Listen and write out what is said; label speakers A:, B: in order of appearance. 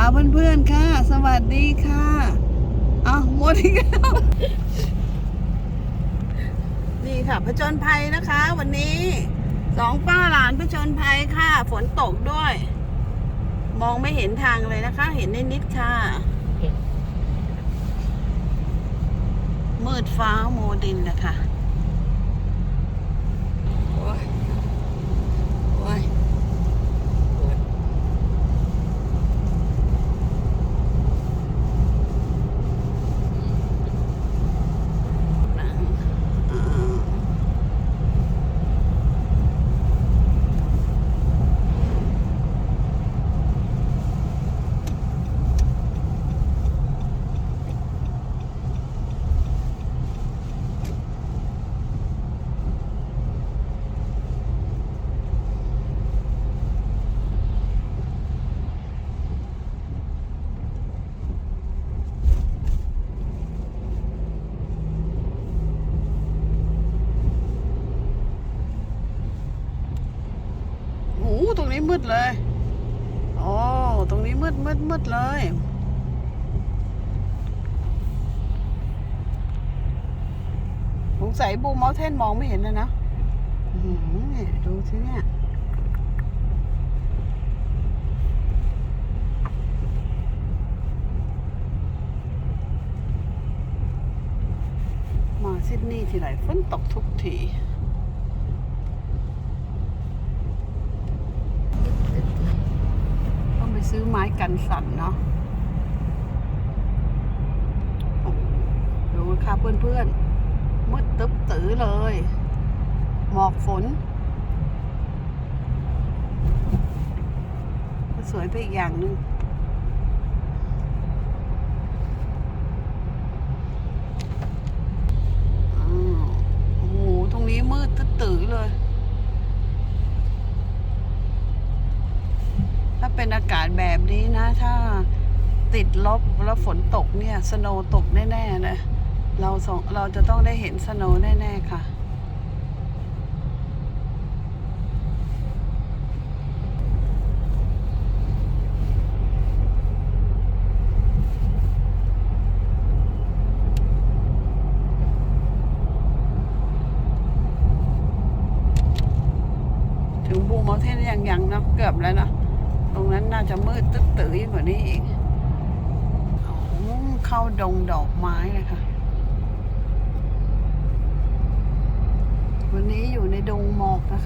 A: าเพื่อนๆค่ะ สวัสดีค่ะอ้าวหมดอีกแล้วนี่ค่ะผจญภัยนะคะ วันนี้สองป้าหลานผจญภัยค่ะ ฝนตกด้วย มองไม่เห็นทางเลยนะคะ เห็นนิดๆค่ะมืดฟ้าโมดินนะคะ ตรงนี้มืดเลยโอ้ตรงนี้มืดมืดมืดเลยสงสัยบูมอลเทนมองไม่เห็นเลยนะอื้อหือเนี่ยดูสิเนี่ยมาซิดนีย์ทีไรฝนตกทุกที ต้องไป ซื้อไม้กันสั่นเนาะโอ้ดูค่ะเพื่อนๆมืดตึ๊บตื้อเลย หมอกฝน สวยไปอีกอย่างหนึ่งอ้าวโอ้โห ตรงนี้มืดตึ๊ดตื้อเลย ถ้า เป็นอากาศแบบนี้นะ ถ้าติดลบแล้วฝนตกเนี่ย สโนว์ตกแน่ๆเลยเราสองเราจะต้องได้เห็นสโนว์แน่ ๆ ค่ะ ถึงบูมอเทนยังยังนะ เกือบแล้วนะ ตรงนั้นน่าจะมืดตึ๊ดตื้อกว่านี้อีกโอ้โหเข้าดงดอกไม้เลยค่ะ วันนี้อยู่ในดงหมอกนะคะ